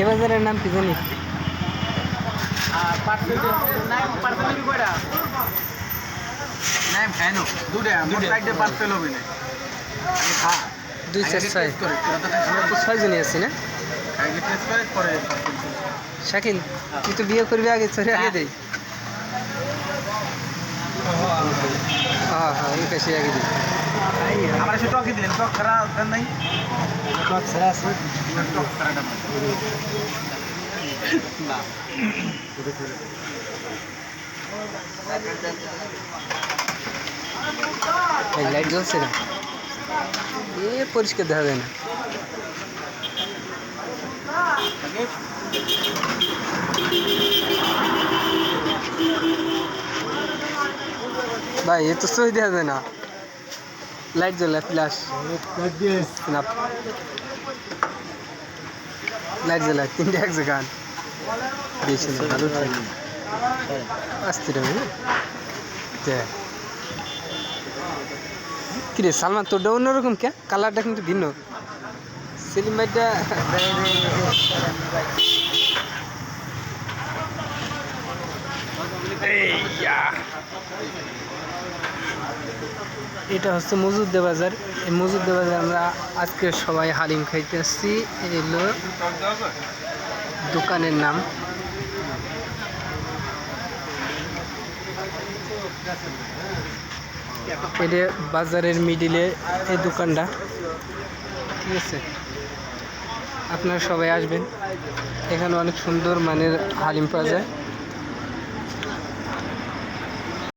এ বাজারের নাম কি জানিস? হ্যাঁ দুই চার ছয়। ছয়জনই আছি না? শাকিল তুই তো বিয়ে করবি আগে চলে আগে দেই। হ্যাঁ। হ্যাঁ এই কাছে আগে দিই। আমরা সে টকি দিলেন টক ছাড়া দেন নাই। টক ছাড়া আছে। টক ছাড়াটা না এই লাইট জ্বলছে না? এ পরিষ্কার দেখা যায় না। ভাই এ তো সই দেখা যায় না। লাইট জ্বলে ফ্ল্যাশ লাইট জ্বলে তিনটে এক গান দিয়েছে না, ভালো আসতে দেখ। কিরে সালমান তোরটা অন্যরকম কে? কালারটা কিন্তু ভিন্ন। সেলিম ভাইটা এটা হচ্ছে মজুদ্দে বাজার এই মজুদ্দে বাজার আমরা আজকে সবাই হালিম খাইতে আসছি। এই হলো দোকানের নাম। এটা বাজারের মিডিলে এই দোকানটা। ঠিক আছে? আপনারা সবাই আসবেন। এখানে অনেক সুন্দর মানের হালিম পাওয়া যায়।